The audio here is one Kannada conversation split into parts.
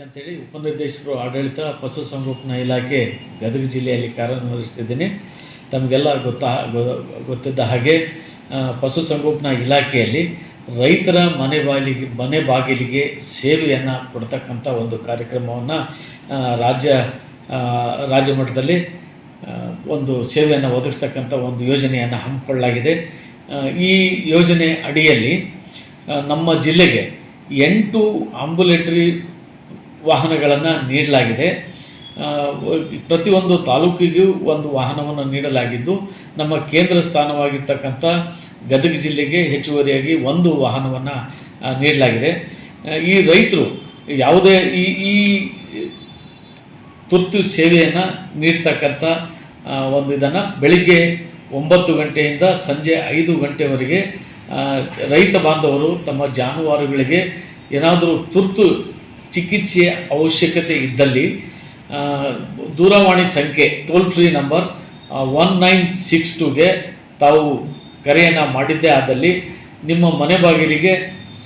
ಅಂತೇಳಿ ಉಪನಿರ್ದೇಶಕರು ಆಡಳಿತ ಪಶುಸಂಗೋಪನಾ ಇಲಾಖೆ ಗದಗ ಜಿಲ್ಲೆಯಲ್ಲಿ ಕಾರ್ಯನಿರ್ವಹಿಸ್ತಿದ್ದೀನಿ ತಮಗೆಲ್ಲ ಗೊತ್ತಾ ಗೊತ್ತಿದ್ದ ಹಾಗೆ ಪಶುಸಂಗೋಪನಾ ಇಲಾಖೆಯಲ್ಲಿ ರೈತರ ಮನೆ ಬಾಗಿಲಿಗೆ ಮನೆ ಬಾಗಿಲಿಗೆ ಸೇವೆಯನ್ನು ಕೊಡ್ತಕ್ಕಂಥ ಒಂದು ಕಾರ್ಯಕ್ರಮವನ್ನು ರಾಜ್ಯ ರಾಜ್ಯ ಮಟ್ಟದಲ್ಲಿ ಒಂದು ಸೇವೆಯನ್ನು ಒದಗಿಸ್ತಕ್ಕಂಥ ಒಂದು ಯೋಜನೆಯನ್ನು ಹಮ್ಮಿಕೊಳ್ಳಲಾಗಿದೆ. ಈ ಯೋಜನೆ ಅಡಿಯಲ್ಲಿ ನಮ್ಮ ಜಿಲ್ಲೆಗೆ ಎಂಟು ಆಂಬುಲೆಟ್ರಿ ವಾಹನಗಳನ್ನು ನೀಡಲಾಗಿದೆ. ಪ್ರತಿಯೊಂದು ತಾಲೂಕಿಗೂ ಒಂದು ವಾಹನವನ್ನು ನೀಡಲಾಗಿದ್ದು, ನಮ್ಮ ಕೇಂದ್ರ ಸ್ಥಾನವಾಗಿರ್ತಕ್ಕಂಥ ಗದಗ ಜಿಲ್ಲೆಗೆ ಹೆಚ್ಚುವರಿಯಾಗಿ ಒಂದು ವಾಹನವನ್ನು ನೀಡಲಾಗಿದೆ. ಈ ರೈತರು ಯಾವುದೇ ಈ ಈ ತುರ್ತು ಸೇವೆಯನ್ನು ನೀಡ್ತಕ್ಕಂಥ ಒಂದು ಇದನ್ನು ಬೆಳಿಗ್ಗೆ ಒಂಬತ್ತು ಗಂಟೆಯಿಂದ ಸಂಜೆ ಐದು ಗಂಟೆವರೆಗೆ ರೈತ ಬಾಂಧವರು ತಮ್ಮ ಜಾನುವಾರುಗಳಿಗೆ ಏನಾದರೂ ತುರ್ತು ಚಿಕಿತ್ಸೆಯ ಅವಶ್ಯಕತೆ ಇದ್ದಲ್ಲಿ ದೂರವಾಣಿ ಸಂಖ್ಯೆ toll free number one nine six ಟೂಗೆ ತಾವು ಕರೆಯನ್ನು ಮಾಡಿದ್ದೇ ಆದಲ್ಲಿ ನಿಮ್ಮ ಮನೆ ಬಾಗಿಲಿಗೆ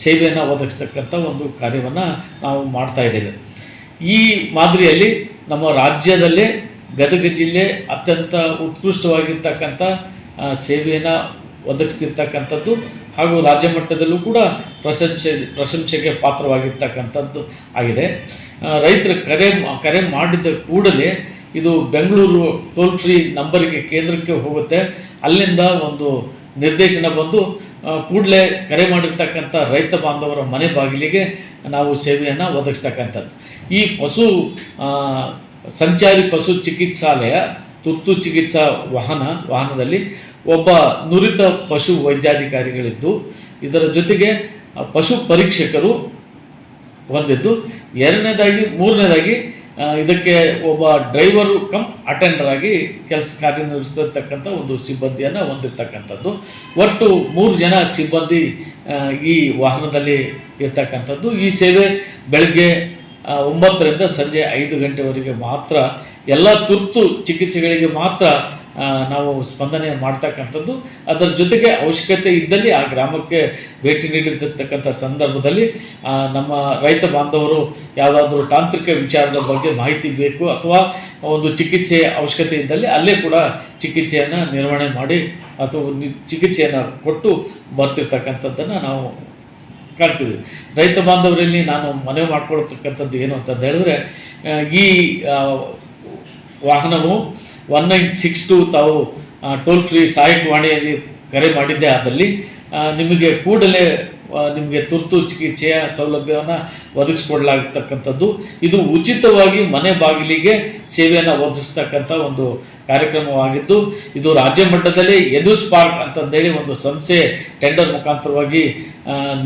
ಸೇವೆಯನ್ನು ಒದಗಿಸ್ತಕ್ಕಂಥ ಒಂದು ಕಾರ್ಯವನ್ನು ನಾವು ಮಾಡ್ತಾ ಇದ್ದೇವೆ. ಈ ಮಾದರಿಯಲ್ಲಿ ನಮ್ಮ ರಾಜ್ಯದಲ್ಲೇ ಗದಗ ಜಿಲ್ಲೆ ಅತ್ಯಂತ ಉತ್ಕೃಷ್ಟವಾಗಿರ್ತಕ್ಕಂಥ ಸೇವೆಯನ್ನು ಒದಗಿಸ್ತಿರ್ತಕ್ಕಂಥದ್ದು ಹಾಗೂ ರಾಜ್ಯ ಮಟ್ಟದಲ್ಲೂ ಕೂಡ ಪ್ರಶಂಸೆ, ಪ್ರಶಂಸೆಗೆ ಪಾತ್ರವಾಗಿರ್ತಕ್ಕಂಥದ್ದು ಆಗಿದೆ. ರೈತರು ಕರೆ ಕರೆ ಮಾಡಿದ ಕೂಡಲೇ ಇದು ಬೆಂಗಳೂರು ಟೋಲ್ ಫ್ರೀ ನಂಬರಿಗೆ ಕೇಂದ್ರಕ್ಕೆ ಹೋಗುತ್ತೆ. ಅಲ್ಲಿಂದ ಒಂದು ನಿರ್ದೇಶನ ಬಂದು ಕೂಡಲೇ ಕರೆ ಮಾಡಿರ್ತಕ್ಕಂಥ ರೈತ ಬಾಂಧವರ ಮನೆ ಬಾಗಿಲಿಗೆ ನಾವು ಸೇವೆಯನ್ನು ಒದಗಿಸ್ತಕ್ಕಂಥದ್ದು. ಈ ಪಶು ಸಂಚಾರಿ ಪಶು ಚಿಕಿತ್ಸಾಲಯ, ತುರ್ತು ಚಿಕಿತ್ಸಾ ವಾಹನ, ವಾಹನದಲ್ಲಿ ಒಬ್ಬ ನುರಿತ ಪಶು ವೈದ್ಯಾಧಿಕಾರಿಗಳಿದ್ದು, ಇದರ ಜೊತೆಗೆ ಪಶು ಪರೀಕ್ಷಕರು ಹೊಂದಿದ್ದು ಎರಡನೇದಾಗಿ, ಮೂರನೇದಾಗಿ ಇದಕ್ಕೆ ಒಬ್ಬ ಡ್ರೈವರು ಕಮ್ ಅಟೆಂಡರ್ ಆಗಿ ಕೆಲಸ ಕಾರ್ಯನಿರ್ವಹಿಸಿರ್ತಕ್ಕಂಥ ಒಂದು ಸಿಬ್ಬಂದಿಯನ್ನು ಹೊಂದಿರ್ತಕ್ಕಂಥದ್ದು. ಒಟ್ಟು ಮೂರು ಜನ ಸಿಬ್ಬಂದಿ ಈ ವಾಹನದಲ್ಲಿ ಇರ್ತಕ್ಕಂಥದ್ದು. ಈ ಸೇವೆ ಬೆಳಗ್ಗೆ ಒಂಬತ್ತರಿಂದ ಸಂಜೆ ಐದು ಗಂಟೆವರೆಗೆ ಮಾತ್ರ. ಎಲ್ಲ ತುರ್ತು ಚಿಕಿತ್ಸೆಗಳಿಗೆ ಮಾತ್ರ ನಾವು ಸ್ಪಂದನೆ ಮಾಡ್ತಕ್ಕಂಥದ್ದು. ಅದರ ಜೊತೆಗೆ ಅವಶ್ಯಕತೆ ಇದ್ದಲ್ಲಿ ಆ ಗ್ರಾಮಕ್ಕೆ ಭೇಟಿ ನೀಡಿರ್ತಕ್ಕಂಥ ಸಂದರ್ಭದಲ್ಲಿ ನಮ್ಮ ರೈತ ಬಾಂಧವರು ಯಾವುದಾದ್ರೂ ತಾಂತ್ರಿಕ ವಿಚಾರದ ಬಗ್ಗೆ ಮಾಹಿತಿ ಬೇಕು ಅಥವಾ ಒಂದು ಚಿಕಿತ್ಸೆಯ ಅವಶ್ಯಕತೆ ಇದ್ದಲ್ಲಿ ಅಲ್ಲೇ ಕೂಡ ಚಿಕಿತ್ಸೆಯನ್ನು ನಿರ್ವಹಣೆ ಮಾಡಿ ಅಥವಾ ಚಿಕಿತ್ಸೆಯನ್ನು ಕೊಟ್ಟು ಬರ್ತಿರ್ತಕ್ಕಂಥದ್ದನ್ನು ನಾವು ಕಾಣ್ತೀವಿ ರೈತ ಬಾಂಧವರಲ್ಲಿ ನಾನು ಮನವಿ ಮಾಡ್ಕೊಳ್ತಕ್ಕಂಥದ್ದು ಏನು ಅಂತಂದು ಹೇಳಿದ್ರೆ ಈ ವಾಹನವು ಒನ್ ನೈನ್ ಸಿಕ್ಸ್ ಟು ತಾವು ಟೋಲ್ ಫ್ರೀ ಸಹಾಯಕವಾಣಿಯಲ್ಲಿ ಕರೆ ಮಾಡಿದ್ದೆ ಆದಲ್ಲಿ ನಿಮಗೆ ಕೂಡಲೇ ನಿಮಗೆ ತುರ್ತು ಚಿಕಿತ್ಸೆಯ ಸೌಲಭ್ಯವನ್ನು ಒದಗಿಸ್ಕೊಡ್ಲಾಗ್ತಕ್ಕಂಥದ್ದು ಇದು ಉಚಿತವಾಗಿ ಮನೆ ಬಾಗಿಲಿಗೆ ಸೇವೆಯನ್ನು ಒದಗಿಸ್ತಕ್ಕಂಥ ಒಂದು ಕಾರ್ಯಕ್ರಮವಾಗಿದ್ದು, ಇದು ರಾಜ್ಯ ಮಟ್ಟದಲ್ಲಿ ಎದು ಸ್ಪಾರ್ಕ್ ಅಂತಂದೇಳಿ ಒಂದು ಸಂಸ್ಥೆ ಟೆಂಡರ್ ಮುಖಾಂತರವಾಗಿ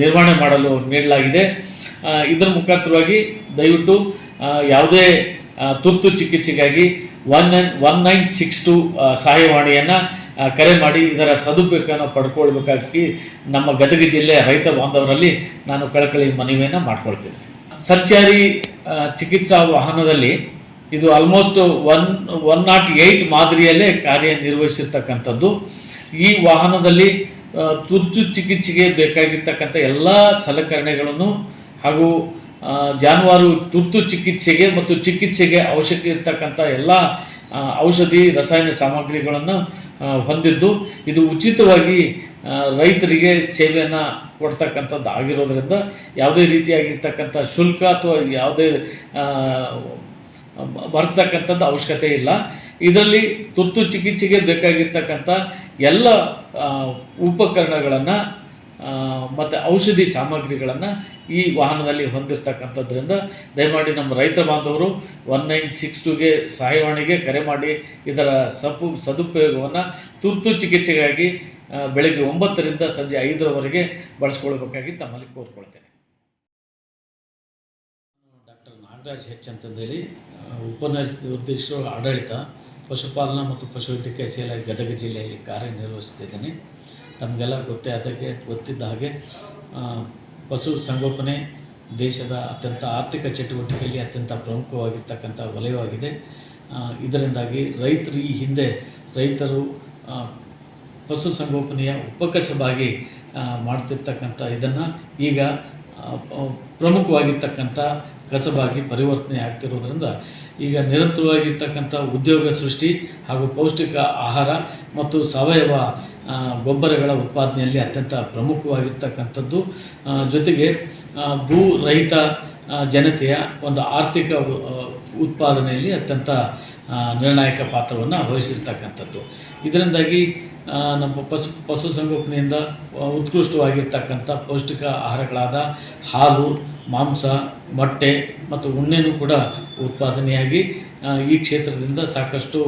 ನಿರ್ವಹಣೆ ಮಾಡಲು ನೀಡಲಾಗಿದೆ. ಇದರ ಮುಖಾಂತರವಾಗಿ ದಯವಿಟ್ಟು ಯಾವುದೇ ತುರ್ತು ಚಿಕಿತ್ಸೆಗಾಗಿ one nine one nine six two ಸಹಾಯವಾಣಿಯನ್ನು ಕರೆ ಮಾಡಿ ಇದರ ಸದುಪಯೋಗವನ್ನು ಪಡ್ಕೊಳ್ಬೇಕಾಗಿ ನಮ್ಮ ಗದಗ ಜಿಲ್ಲೆ ರೈತ ಬಾಂಧವರಲ್ಲಿ ನಾನು ಕಳಕಳಿ ಮನವಿಯನ್ನು ಮಾಡ್ಕೊಳ್ತೀನಿ. ಸಂಚಾರಿ ಚಿಕಿತ್ಸಾ ವಾಹನದಲ್ಲಿ ಇದು almost one one nought eight ಮಾದರಿಯಲ್ಲೇ ಕಾರ್ಯನಿರ್ವಹಿಸಿರ್ತಕ್ಕಂಥದ್ದು. ಈ ವಾಹನದಲ್ಲಿ ತುರ್ತು ಚಿಕಿತ್ಸೆಗೆ ಬೇಕಾಗಿರ್ತಕ್ಕಂಥ ಎಲ್ಲ ಸಲಕರಣೆಗಳನ್ನು ಹಾಗೂ ಜಾನುವಾರು ತುರ್ತು ಚಿಕಿತ್ಸೆಗೆ ಮತ್ತು ಚಿಕಿತ್ಸೆಗೆ ಅವಶ್ಯಕ ಇರತಕ್ಕಂಥ ಎಲ್ಲ ಔಷಧಿ, ರಸಾಯನ ಸಾಮಗ್ರಿಗಳನ್ನು ಹೊಂದಿದ್ದು. ಇದು ಉಚಿತವಾಗಿ ರೈತರಿಗೆ ಸೇವೆಯನ್ನು ಕೊಡ್ತಕ್ಕಂಥದ್ದು ಆಗಿರೋದ್ರಿಂದ ಯಾವುದೇ ರೀತಿಯಾಗಿರ್ತಕ್ಕಂಥ ಶುಲ್ಕ ಅಥವಾ ಯಾವುದೇ ಬರ್ತಕ್ಕಂಥದ್ದು ಅವಶ್ಯಕತೆ ಇಲ್ಲ. ಇದರಲ್ಲಿ ತುರ್ತು ಚಿಕಿತ್ಸೆಗೆ ಬೇಕಾಗಿರ್ತಕ್ಕಂಥ ಎಲ್ಲ ಉಪಕರಣಗಳನ್ನು ಮತ್ತು ಔಷಧಿ ಸಾಮಗ್ರಿಗಳನ್ನು ಈ ವಾಹನದಲ್ಲಿ ಹೊಂದಿರತಕ್ಕಂಥದ್ರಿಂದ ದಯಮಾಡಿ ನಮ್ಮ ರೈತ ಬಾಂಧವರು ಒನ್ ನೈನ್ ಸಿಕ್ಸ್ ಟುಗೆ ಸಹಾಯವಾಣಿಗೆ ಕರೆ ಮಾಡಿ ಇದರ ಸಪು, ಸದುಪಯೋಗವನ್ನು ತುರ್ತು ಚಿಕಿತ್ಸೆಗಾಗಿ ಬೆಳಗ್ಗೆ ಒಂಬತ್ತರಿಂದ ಸಂಜೆ ಐದರವರೆಗೆ ಬಳಸ್ಕೊಳ್ಬೇಕಾಗಿ ತಮ್ಮಲ್ಲಿ ಕೋರ್ಕೊಳ್ತೇನೆ. ಡಾಕ್ಟರ್ ನಾಗರಾಜ್ ಹೆಚ್ ಅಂತಂದೇಳಿ ಉಪನಿರ್ದೇಶಕರು ಆಡಳಿತ, ಪಶುಪಾಲನಾ ಮತ್ತು ಪಶುವೈದ್ಯಕೀಯ ಸೇವೆ ಗದಗ ಜಿಲ್ಲೆಯಲ್ಲಿ ಕಾರ್ಯನಿರ್ವಹಿಸ್ತಿದ್ದೇನೆ ತಮಗೆಲ್ಲ ಗೊತ್ತೇ ಅದಕ್ಕೆ ಗೊತ್ತಿದ್ದ ಹಾಗೆ ಪಶು ಸಂಗೋಪನೆ ದೇಶದ ಅತ್ಯಂತ ಆರ್ಥಿಕ ಚಟುವಟಿಕೆಯಲ್ಲಿ ಅತ್ಯಂತ ಪ್ರಮುಖವಾಗಿರ್ತಕ್ಕಂಥ ವಲಯವಾಗಿದೆ. ಇದರಿಂದಾಗಿ ರೈತರು ಈ ಹಿಂದೆ, ರೈತರು ಪಶು ಸಂಗೋಪನೆಯ ಉಪಕಸಬಾಗಿ ಮಾಡ್ತಿರ್ತಕ್ಕಂಥ ಇದನ್ನು ಈಗ ಪ್ರಮುಖವಾಗಿರ್ತಕ್ಕಂಥ ಕಸಬಾಗಿ ಪರಿವರ್ತನೆ ಆಗ್ತಿರೋದ್ರಿಂದ ಈಗ ನಿರಂತರವಾಗಿರ್ತಕ್ಕಂಥ ಉದ್ಯೋಗ ಸೃಷ್ಟಿ ಹಾಗೂ ಪೌಷ್ಟಿಕ ಆಹಾರ ಮತ್ತು ಸಾವಯವ ಗೊಬ್ಬರಗಳ ಉತ್ಪಾದನೆಯಲ್ಲಿ ಅತ್ಯಂತ ಪ್ರಮುಖವಾಗಿರ್ತಕ್ಕಂಥದ್ದು. ಜೊತೆಗೆ ಭೂ ರಹಿತ ಜನತೆಯ ಒಂದು ಆರ್ಥಿಕ ಉತ್ಪಾದನೆಯಲ್ಲಿ ಅತ್ಯಂತ ನಿರ್ಣಾಯಕ ಪಾತ್ರವನ್ನು ವಹಿಸಿರ್ತಕ್ಕಂಥದ್ದು. ಇದರಿಂದಾಗಿ ನಮ್ಮ ಪಶು ಪಶುಸಂಗೋಪನೆಯಿಂದ ಉತ್ಕೃಷ್ಟವಾಗಿರ್ತಕ್ಕಂಥ ಪೌಷ್ಟಿಕ ಆಹಾರಗಳಾದ ಹಾಲು, ಮಾಂಸ ಮೊಟ್ಟೆ ಮತ್ತು ಉಣ್ಣೆನೂ ಕೂಡ ಉತ್ಪಾದನೆಯಾಗಿ ಈ ಕ್ಷೇತ್ರದಿಂದ ಸಾಕಷ್ಟು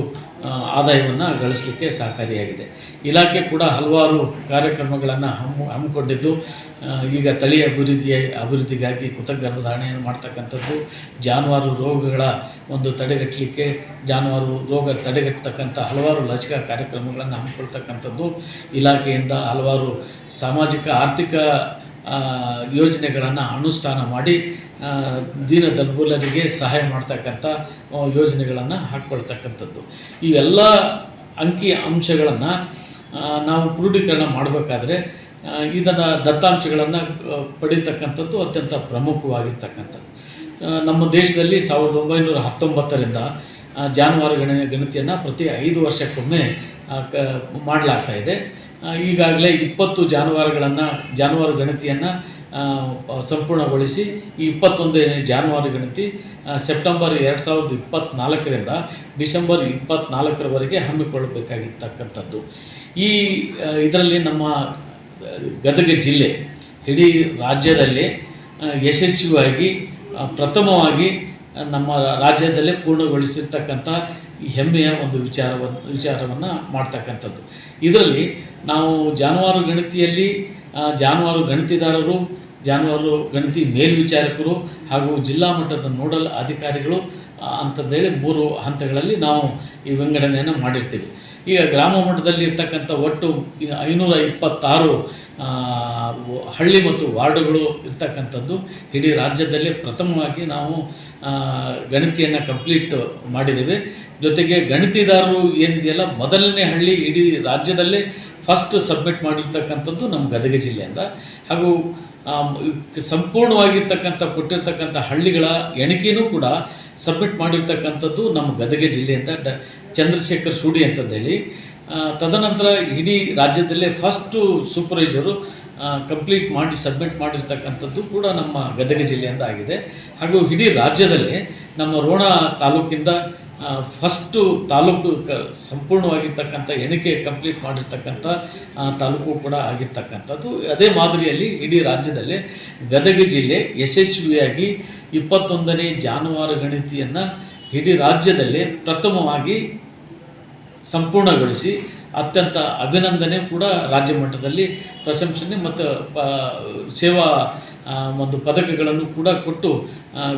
ಆದಾಯವನ್ನು ಗಳಿಸಲಿಕ್ಕೆ ಸಹಕಾರಿಯಾಗಿದೆ. ಇಲಾಖೆ ಕೂಡ ಹಲವಾರು ಕಾರ್ಯಕ್ರಮಗಳನ್ನು ಹಮ್ಮು ಹಮ್ಮಿಕೊಂಡಿದ್ದು ಈಗ ತಳಿಯ ಅಭಿವೃದ್ಧಿಯ, ಅಭಿವೃದ್ಧಿಗಾಗಿ ಕೃತಗರ್ಭಧಾರಣೆಯನ್ನು ಮಾಡ್ತಕ್ಕಂಥದ್ದು, ಜಾನುವಾರು ರೋಗಗಳ ಒಂದು ತಡೆಗಟ್ಟಲಿಕ್ಕೆ, ಜಾನುವಾರು ರೋಗ ತಡೆಗಟ್ಟತಕ್ಕಂಥ ಹಲವಾರು ಲಸಿಕಾ ಕಾರ್ಯಕ್ರಮಗಳನ್ನು ಹಮ್ಮಿಕೊಳ್ತಕ್ಕಂಥದ್ದು, ಇಲಾಖೆಯಿಂದ ಹಲವಾರು ಸಾಮಾಜಿಕ, ಆರ್ಥಿಕ ಯೋಜನೆಗಳನ್ನು ಅನುಷ್ಠಾನ ಮಾಡಿ ದೀನ ದಲ್ಬುಲರಿಗೆ ಸಹಾಯ ಮಾಡ್ತಕ್ಕಂಥ ಯೋಜನೆಗಳನ್ನು ಹಾಕ್ಕೊಳ್ತಕ್ಕಂಥದ್ದು. ಇವೆಲ್ಲ ಅಂಕಿ ಅಂಶಗಳನ್ನು ನಾವು ಕ್ರೋಢೀಕರಣ ಮಾಡಬೇಕಾದ್ರೆ ಇದನ್ನು ದತ್ತಾಂಶಗಳನ್ನು ಪಡೀತಕ್ಕಂಥದ್ದು ಅತ್ಯಂತ ಪ್ರಮುಖವಾಗಿರ್ತಕ್ಕಂಥದ್ದು. ನಮ್ಮ ದೇಶದಲ್ಲಿ ಸಾವಿರದ ಒಂಬೈನೂರ ಹತ್ತೊಂಬತ್ತರಿಂದ ಜಾನುವಾರು ಗಣ, ಗಣತಿಯನ್ನು ಪ್ರತಿ ಐದು ವರ್ಷಕ್ಕೊಮ್ಮೆ ಕ, ಮಾಡಲಾಗ್ತಾ ಇದೆ. ಈಗಾಗಲೇ ಇಪ್ಪತ್ತು ಜಾನುವಾರುಗಳನ್ನು, ಜಾನುವಾರು ಗಣತಿಯನ್ನು ಸಂಪೂರ್ಣಗೊಳಿಸಿ ಈ ಇಪ್ಪತ್ತೊಂದನೇ ಜಾನುವಾರು ಗಣತಿ ಸೆಪ್ಟೆಂಬರ್ ಎರಡು ಸಾವಿರದ ಇಪ್ಪತ್ತ್ನಾಲ್ಕರಿಂದ ಡಿಸೆಂಬರ್ ಇಪ್ಪತ್ತ್ನಾಲ್ಕರವರೆಗೆ ಹಮ್ಮಿಕೊಳ್ಳಬೇಕಾಗಿರ್ತಕ್ಕಂಥದ್ದು. ಈ ಇದರಲ್ಲಿ ನಮ್ಮ ಗದಗ ಜಿಲ್ಲೆ, ಇಡೀ ರಾಜ್ಯದಲ್ಲಿ ಯಶಸ್ವಿಯಾಗಿ ಪ್ರಥಮವಾಗಿ ನಮ್ಮ ರಾಜ್ಯದಲ್ಲೇ ಪೂರ್ಣಗೊಳಿಸಿರ್ತಕ್ಕಂಥ ಹೆಮ್ಮೆಯ ಒಂದು ವಿಚಾರವನ್ನು ವಿಚಾರವನ್ನು ಮಾಡ್ತಕ್ಕಂಥದ್ದು. ಇದರಲ್ಲಿ ನಾವು ಜಾನುವಾರು ಗಣತಿಯಲ್ಲಿ ಜಾನುವಾರು ಗಣತಿದಾರರು, ಜಾನುವಾರು ಗಣತಿ ಮೇಲ್ವಿಚಾರಕರು ಹಾಗೂ ಜಿಲ್ಲಾ ಮಟ್ಟದ ನೋಡಲ್ ಅಧಿಕಾರಿಗಳು ಅಂತಂದೇಳಿ ಮೂರು ಹಂತಗಳಲ್ಲಿ ನಾವು ಈ ವಿಂಗಡಣೆಯನ್ನು ಮಾಡಿರ್ತೀವಿ. ಈಗ ಗ್ರಾಮ ಮಟ್ಟದಲ್ಲಿ ಇರ್ತಕ್ಕಂಥ ಒಟ್ಟು ಐನೂರ ಇಪ್ಪತ್ತಾರು ಹಳ್ಳಿ ಮತ್ತು ವಾರ್ಡುಗಳು ಇರ್ತಕ್ಕಂಥದ್ದು. ಇಡೀ ರಾಜ್ಯದಲ್ಲೇ ಪ್ರಥಮವಾಗಿ ನಾವು ಗಣತಿಯನ್ನು ಕಂಪ್ಲೀಟ್ ಮಾಡಿದ್ದೇವೆ. ಜೊತೆಗೆ ಗಣತಿದಾರರು ಏನಿದೆಯಲ್ಲ, ಮೊದಲನೇ ಹಳ್ಳಿ ಇಡೀ ರಾಜ್ಯದಲ್ಲೇ ಫಸ್ಟ್ ಸಬ್ಮಿಟ್ ಮಾಡಿರ್ತಕ್ಕಂಥದ್ದು ನಮ್ಮ ಗದಗ ಜಿಲ್ಲೆಯಿಂದ. ಹಾಗೂ ಸಂಪೂರ್ಣವಾಗಿರ್ತಕ್ಕಂಥ, ಕೊಟ್ಟಿರ್ತಕ್ಕಂಥ ಹಳ್ಳಿಗಳ ಎಣಿಕೆನೂ ಕೂಡ ಸಬ್ಮಿಟ್ ಮಾಡಿರ್ತಕ್ಕಂಥದ್ದು ನಮ್ಮ ಗದಗ ಜಿಲ್ಲೆಯಿಂದ ಡ ಚಂದ್ರಶೇಖರ್ ಸೂಡಿ ಅಂತಂದೇಳಿ. ತದನಂತರ ಇಡೀ ರಾಜ್ಯದಲ್ಲೇ ಫಸ್ಟು ಸೂಪರ್ವೈಸರು ಕಂಪ್ಲೀಟ್ ಮಾಡಿ ಸಬ್ಮಿಟ್ ಮಾಡಿರ್ತಕ್ಕಂಥದ್ದು ಕೂಡ ನಮ್ಮ ಗದಗ ಜಿಲ್ಲೆಯಿಂದ ಆಗಿದೆ. ಹಾಗೂ ಇಡೀ ರಾಜ್ಯದಲ್ಲೇ ನಮ್ಮ ರೋಣ ತಾಲೂಕಿಂದ ಫಸ್ಟು ತಾಲೂಕು ಕ, ಸಂಪೂರ್ಣವಾಗಿರ್ತಕ್ಕಂಥ ಎಣಿಕೆ ಕಂಪ್ಲೀಟ್ ಮಾಡಿರ್ತಕ್ಕಂಥ ತಾಲೂಕು ಕೂಡ ಆಗಿರ್ತಕ್ಕಂಥದ್ದು. ಅದೇ ಮಾದರಿಯಲ್ಲಿ ಇಡೀ ರಾಜ್ಯದಲ್ಲೇ ಗದಗ ಜಿಲ್ಲೆ ಯಶಸ್ವಿಯಾಗಿ ಇಪ್ಪತ್ತೊಂದನೇ ಜಾನುವಾರು ಗಣತಿಯನ್ನು ಇಡೀ ರಾಜ್ಯದಲ್ಲೇ ಪ್ರಥಮವಾಗಿ ಸಂಪೂರ್ಣಗೊಳಿಸಿ, ಅತ್ಯಂತ ಅಭಿನಂದನೆ ಕೂಡ ರಾಜ್ಯ ಮಟ್ಟದಲ್ಲಿ ಪ್ರಶಂಸನೆ ಮತ್ತು ಪ ಸೇವಾ ಒಂದು ಪದಕಗಳನ್ನು ಕೂಡ ಕೊಟ್ಟು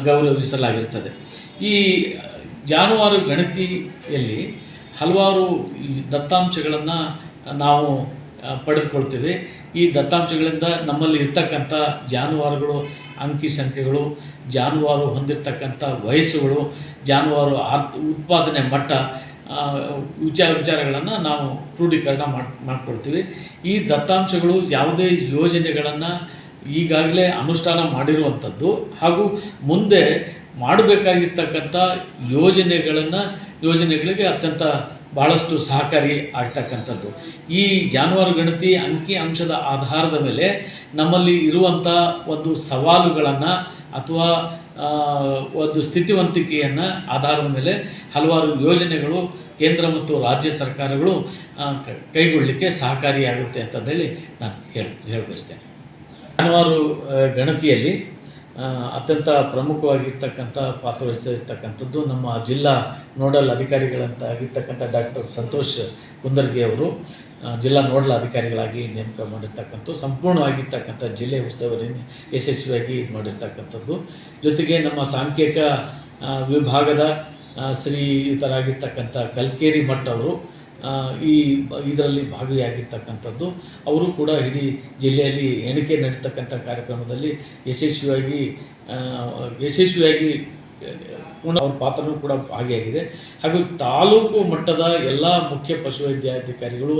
ಗೌರವಿಸಲಾಗಿರ್ತದೆ. ಈ ಜಾನುವಾರು ಗಣತಿಯಲ್ಲಿ ಹಲವಾರು ದತ್ತಾಂಶಗಳನ್ನು ನಾವು ಪಡೆದುಕೊಳ್ತೇವೆ. ಈ ದತ್ತಾಂಶಗಳಿಂದ ನಮ್ಮಲ್ಲಿ ಇರ್ತಕ್ಕಂಥ ಜಾನುವಾರುಗಳು, ಅಂಕಿ ಸಂಖ್ಯೆಗಳು, ಜಾನುವಾರು ಹೊಂದಿರತಕ್ಕಂಥ ವಯಸ್ಸುಗಳು, ಜಾನುವಾರು ಆರ್ಥ ಉತ್ಪಾದನೆ ಮಟ್ಟ ವಿಚಾರ ವಿಚಾರಗಳನ್ನು ನಾವು ಕ್ರೋಢೀಕರಣ ಮಾಡಿ, ಮಾಡ್ಕೊಳ್ತೀವಿ. ಈ ದತ್ತಾಂಶಗಳು ಯಾವುದೇ ಯೋಜನೆಗಳನ್ನು ಈಗಾಗಲೇ ಅನುಷ್ಠಾನ ಮಾಡಿರುವಂಥದ್ದು ಹಾಗೂ ಮುಂದೆ ಮಾಡಬೇಕಾಗಿರ್ತಕ್ಕಂಥ ಯೋಜನೆಗಳನ್ನು, ಯೋಜನೆಗಳಿಗೆ ಅತ್ಯಂತ ಭಾಳಷ್ಟು ಸಹಕಾರಿ ಆಗ್ತಕ್ಕಂಥದ್ದು. ಈ ಜಾನುವಾರು ಗಣತಿ ಅಂಕಿ ಅಂಶದ ಆಧಾರದ ಮೇಲೆ ನಮ್ಮಲ್ಲಿ ಇರುವಂಥ ಒಂದು ಸವಾಲುಗಳನ್ನು ಅಥವಾ ಒಂದು ಸ್ಥಿತಿವಂತಿಕೆಯನ್ನು ಆಧಾರದ ಮೇಲೆ ಹಲವಾರು ಯೋಜನೆಗಳು ಕೇಂದ್ರ ಮತ್ತು ರಾಜ್ಯ ಸರ್ಕಾರಗಳು ಕೈಗೊಳ್ಳಲಿಕ್ಕೆ ಸಹಕಾರಿಯಾಗುತ್ತೆ ಅಂತಂದೇಳಿ ನಾನು ಹೇಳಿ ಹೇಳಬಯಸ್ತೇನೆ ಜಾನುವಾರು ಗಣತಿಯಲ್ಲಿ ಅತ್ಯಂತ ಪ್ರಮುಖವಾಗಿರ್ತಕ್ಕಂಥ ಪಾತ್ರವಹಿಸಿರ್ತಕ್ಕಂಥದ್ದು ನಮ್ಮ ಜಿಲ್ಲಾ ನೋಡಲ್ ಅಧಿಕಾರಿಗಳಂತ ಆಗಿರ್ತಕ್ಕಂಥ ಡಾಕ್ಟರ್ ಸಂತೋಷ್ ಕುಂದರ್ಗಿ ಅವರು. ಜಿಲ್ಲಾ ನೋಡಲ್ ಅಧಿಕಾರಿಗಳಾಗಿ ನೇಮಕ ಮಾಡಿರ್ತಕ್ಕಂಥ ಸಂಪೂರ್ಣವಾಗಿರ್ತಕ್ಕಂಥ ಜಿಲ್ಲೆ ಉತ್ಸವರಿ ಯಶಸ್ವಿಯಾಗಿ ಇದು ಮಾಡಿರ್ತಕ್ಕಂಥದ್ದು. ಜೊತೆಗೆ ನಮ್ಮ ಸಾಂಖ್ಯಿಕ ವಿಭಾಗದ ಶ್ರೀಯುತರಾಗಿರ್ತಕ್ಕಂಥ ಕಲ್ಕೇರಿ ಮಠ್ ಅವರು ಈ ಇದರಲ್ಲಿ ಭಾಗಿಯಾಗಿರ್ತಕ್ಕಂಥದ್ದು. ಅವರು ಕೂಡ ಇಡೀ ಜಿಲ್ಲೆಯಲ್ಲಿ ಎಣಿಕೆ ನಡೀತಕ್ಕಂಥ ಕಾರ್ಯಕ್ರಮದಲ್ಲಿ ಯಶಸ್ವಿಯಾಗಿ ಯಶಸ್ವಿಯಾಗಿ ಅವ್ರ ಪಾತ್ರನೂ ಕೂಡ ಭಾಗಿಯಾಗಿದೆ. ಹಾಗೂ ತಾಲೂಕು ಮಟ್ಟದ ಎಲ್ಲ ಮುಖ್ಯ ಪಶುವೈದ್ಯಾಧಿಕಾರಿಗಳು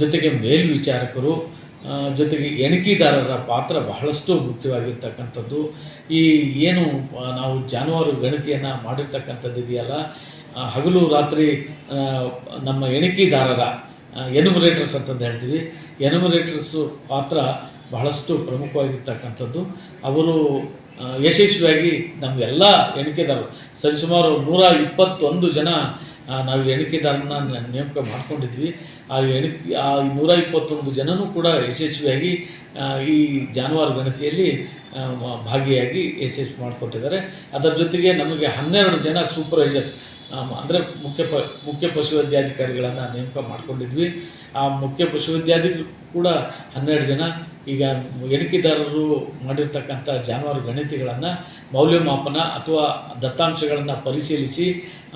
ಜೊತೆಗೆ ಮೇಲ್ವಿಚಾರಕರು ಜೊತೆಗೆ ಎಣಿಕೆದಾರರ ಪಾತ್ರ ಬಹಳಷ್ಟು ಮುಖ್ಯವಾಗಿರ್ತಕ್ಕಂಥದ್ದು. ಈ ಏನು ನಾವು ಜಾನುವಾರು ಗಣತಿಯನ್ನು ಮಾಡಿರ್ತಕ್ಕಂಥದ್ದು ಇದೆಯಲ್ಲ ಹಗಲು ರಾತ್ರಿ ನಮ್ಮ ಎಣಿಕೆದಾರರ ಎನುಮರೇಟರ್ಸ್ ಅಂತಂದು ಹೇಳ್ತೀವಿ. ಎನುಮರೇಟರ್ಸು ಪಾತ್ರ ಬಹಳಷ್ಟು ಪ್ರಮುಖವಾಗಿರ್ತಕ್ಕಂಥದ್ದು. ಅವರು ಯಶಸ್ವಿಯಾಗಿ ನಮಗೆಲ್ಲ ಎಣಿಕೆದಾರರು ಸರಿಸುಮಾರು ನೂರ ಇಪ್ಪತ್ತೊಂದು ಜನ ನಾವು ಎಣಿಕೆದಾರನ್ನ ನೇಮಕ ಮಾಡ್ಕೊಂಡಿದ್ವಿ. ಆ ಎಣಿಕೆ, ಆ ನೂರ ಇಪ್ಪತ್ತೊಂದು ಜನನೂ ಕೂಡ ಯಶಸ್ವಿಯಾಗಿ ಈ ಜಾನುವಾರು ಗಣತಿಯಲ್ಲಿ ಭಾಗಿಯಾಗಿ ಯಶಸ್ವಿ ಮಾಡಿಕೊಟ್ಟಿದ್ದಾರೆ. ಅದರ ಜೊತೆಗೆ ನಮಗೆ ಹನ್ನೆರಡು ಜನ ಸೂಪರ್ವೈಸರ್ಸ್ ಅಂದರೆ ಮುಖ್ಯ ಪ, ಮುಖ್ಯ ಪಶುವೈದ್ಯಾಧಿಕಾರಿಗಳನ್ನು ನೇಮಕ ಮಾಡಿಕೊಂಡಿದ್ವಿ. ಆ ಮುಖ್ಯ ಪಶುವೈದ್ಯಾಧಿ ಕೂಡ ಹನ್ನೆರಡು ಜನ, ಈಗ ಎಣಿಕೆದಾರರು ಮಾಡಿರ್ತಕ್ಕಂಥ ಜಾನುವಾರು ಗಣತಿಗಳನ್ನು, ಮೌಲ್ಯಮಾಪನ ಅಥವಾ ದತ್ತಾಂಶಗಳನ್ನು ಪರಿಶೀಲಿಸಿ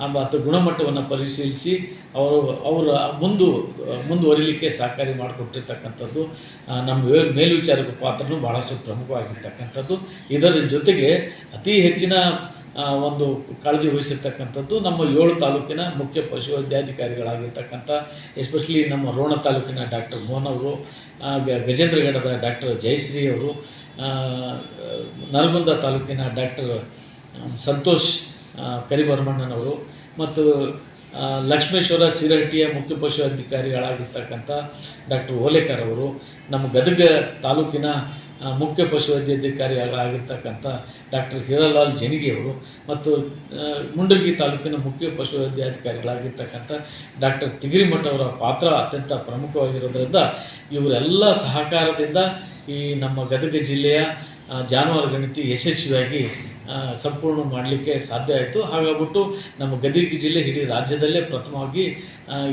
ಅಥವಾ ಗುಣಮಟ್ಟವನ್ನು ಪರಿಶೀಲಿಸಿ ಅವರು, ಅವರ ಮುಂದು, ಮುಂದುವರಿಲಿಕ್ಕೆ ಸಹಕಾರಿ ಮಾಡಿಕೊಟ್ಟಿರ್ತಕ್ಕಂಥದ್ದು ನಮ್ಮ ಮೇಲ್ವಿಚಾರಕ ಪಾತ್ರನೂ ಭಾಳಷ್ಟು ಪ್ರಮುಖವಾಗಿರ್ತಕ್ಕಂಥದ್ದು. ಇದರ ಜೊತೆಗೆ ಅತಿ ಹೆಚ್ಚಿನ ಒಂದು ಕಾಳಜಿ ವಹಿಸಿರ್ತಕ್ಕಂಥದ್ದು ನಮ್ಮ ಏಳು ತಾಲೂಕಿನ ಮುಖ್ಯ ಪಶುವೈದ್ಯಾಧಿಕಾರಿಗಳಾಗಿರ್ತಕ್ಕಂಥ ಎಸ್ಪೆಷಲಿ ನಮ್ಮ ರೋಣ ತಾಲೂಕಿನ ಡಾಕ್ಟರ್ ಮೋಹನ್ ಅವರು ಆ, ಗಜೇಂದ್ರಗಢದ ಡಾಕ್ಟರ್ ಜಯಶ್ರೀ ಅವರು ನರಗುಂದ ತಾಲೂಕಿನ ಡಾಕ್ಟರ್ ಸಂತೋಷ್ ಕರಿಬರ್ಮಣ್ಣನವರು ಮತ್ತು ಲಕ್ಷ್ಮೇಶ್ವರ ಸಿರಹಟ್ಟಿಯ ಮುಖ್ಯ ಪಶು ಅಧಿಕಾರಿಗಳಾಗಿರ್ತಕ್ಕಂಥ ಡಾಕ್ಟರ್ ಓಲೇಕರ್ ಅವರು ನಮ್ಮ ಗದಗ ತಾಲೂಕಿನ ಮುಖ್ಯ ಪಶುವೈದ್ಯಾಧಿಕಾರಿಗಳಾಗಿರ್ತಕ್ಕಂಥ ಡಾಕ್ಟರ್ ಹೀರಾಲಾಲ್ ಜನಿಗೆಯವರು ಮತ್ತು ಮುಂಡಗಿ ತಾಲೂಕಿನ ಮುಖ್ಯ ಪಶುವೈದ್ಯಾಧಿಕಾರಿಗಳಾಗಿರ್ತಕ್ಕಂಥ ಡಾಕ್ಟರ್ ತಿಗಿರಿಮಠ ಅವರ ಪಾತ್ರ ಅತ್ಯಂತ ಪ್ರಮುಖವಾಗಿರೋದ್ರಿಂದ ಇವರೆಲ್ಲ ಸಹಕಾರದಿಂದ ಈ ನಮ್ಮ ಗದಗ ಜಿಲ್ಲೆಯ ಜಾನುವಾರು ಗಣತಿ ಯಶಸ್ವಿಯಾಗಿ ಸಂಪೂರ್ಣ ಮಾಡಲಿಕ್ಕೆ ಸಾಧ್ಯ ಆಯಿತು. ಹಾಗಾಗ್ಬಿಟ್ಟು ನಮ್ಮ ಗದಗ ಜಿಲ್ಲೆ ಇಡೀ ರಾಜ್ಯದಲ್ಲೇ ಪ್ರಥಮವಾಗಿ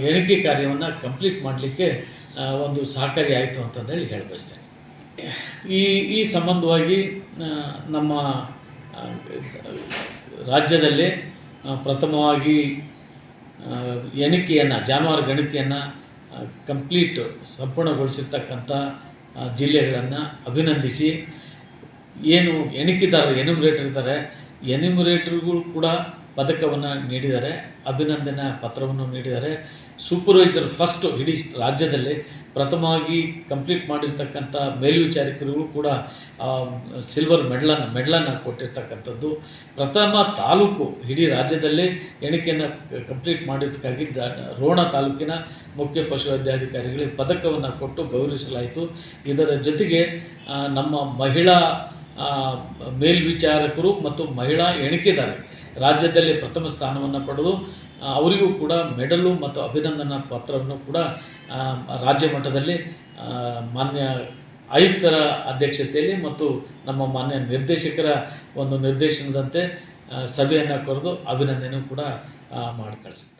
ಎಣಿಕೆ ಕಾರ್ಯವನ್ನು ಕಂಪ್ಲೀಟ್ ಮಾಡಲಿಕ್ಕೆ ಒಂದು ಸಹಕಾರಿ ಆಯಿತು ಅಂತಂದೇಳಿ ಹೇಳಿ ಬಯಸ್ತೇನೆ ಈ ಈ ಸಂಬಂಧವಾಗಿ ನಮ್ಮ ರಾಜ್ಯದಲ್ಲಿ ಪ್ರಥಮವಾಗಿ ಎಣಿಕೆಯನ್ನು, ಜಾನುವಾರು ಗಣತಿಯನ್ನು ಕಂಪ್ಲೀಟ್ ಸಂಪೂರ್ಣಗೊಳಿಸಿರ್ತಕ್ಕಂಥ ಜಿಲ್ಲೆಗಳನ್ನು ಅಭಿನಂದಿಸಿ, ಏನು ಎಣಿಕೆದಾರರು ಎನ್ಯುಮರೇಟರ್ ಇದ್ದಾರೆ, ಎನ್ಯುಮರೇಟರ್ಗಳು ಕೂಡ ಪದಕವನ್ನು ನೀಡಿದ್ದಾರೆ, ಅಭಿನಂದನಾ ಪತ್ರವನ್ನು ನೀಡಿದ್ದಾರೆ. ಸೂಪರ್ವೈಸರ್ ಫಸ್ಟು ಇಡೀ ರಾಜ್ಯದಲ್ಲಿ ಪ್ರಥಮವಾಗಿ ಕಂಪ್ಲೀಟ್ ಮಾಡಿರ್ತಕ್ಕಂಥ ಮೇಲ್ವಿಚಾರಕರಿಗೂ ಕೂಡ ಸಿಲ್ವರ್ ಮೆಡ್ಲನ್ನು ಮೆಡ್ಲನ್ನು ಕೊಟ್ಟಿರ್ತಕ್ಕಂಥದ್ದು. ಪ್ರಥಮ ತಾಲೂಕು ಇಡೀ ರಾಜ್ಯದಲ್ಲೇ ಎಣಿಕೆಯನ್ನು ಕಂಪ್ಲೀಟ್ ಮಾಡಿದ್ದಕ್ಕಾಗಿ ರೋಣ ತಾಲೂಕಿನ ಮುಖ್ಯ ಪಶುವೈದ್ಯಾಧಿಕಾರಿಗಳಿಗೆ ಪದಕವನ್ನು ಕೊಟ್ಟು ಗೌರವಿಸಲಾಯಿತು. ಇದರ ಜೊತೆಗೆ ನಮ್ಮ ಮಹಿಳಾ ಮೇಲ್ವಿಚಾರಕರು ಮತ್ತು ಮಹಿಳಾ ಎಣಿಕೆದಾರ ರಾಜ್ಯದಲ್ಲಿ ಪ್ರಥಮ ಸ್ಥಾನವನ್ನು ಪಡೆದು ಅವರಿಗೂ ಕೂಡ ಮೆಡಲು ಮತ್ತು ಅಭಿನಂದನಾ ಪತ್ರವನ್ನು ಕೂಡ ರಾಜ್ಯ ಮಟ್ಟದಲ್ಲಿ ಮಾನ್ಯ ಆಯುಕ್ತರ ಅಧ್ಯಕ್ಷತೆಯಲ್ಲಿ ಮತ್ತು ನಮ್ಮ ಮಾನ್ಯ ನಿರ್ದೇಶಕರ ಒಂದು ನಿರ್ದೇಶನದಂತೆ ಸಭೆಯನ್ನು ಕರೆದು ಅಭಿನಂದನೆ ಕೂಡ ಮಾಡಿ ಕಳಿಸಿರ್ತಕ್ಕಂಥ